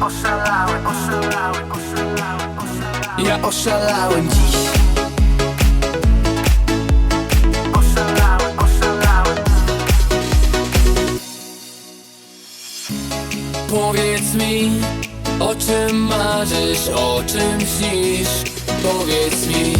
Oszalałem, oszalałem, oszalałem, oszalałem. Ja oszalałem dziś. Oszalałem, oszalałem. Powiedz mi, o czym marzysz, o czym śnisz? Powiedz mi,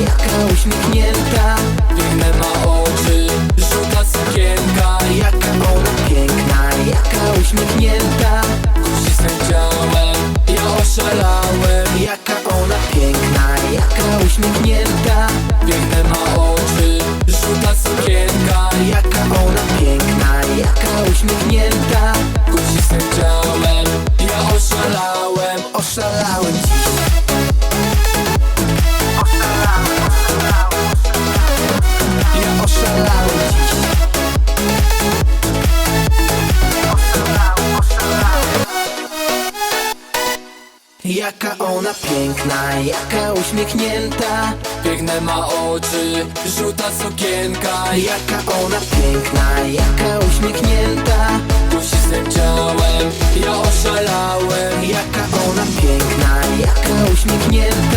jaka uśmiechnięta. Piękne ma oczy, żółta sukienka. Jaka ona piękna, jaka uśmiechnięta. Swym ciałem, ja oszalałem Jaka ona piękna, jaka uśmiechnięta. Piękne ma oczy, żółta sukienka. Jaka ona piękna, jaka uśmiechnięta. Swym ciałem, ja oszalałem. Jaka ona piękna, jaka uśmiechnięta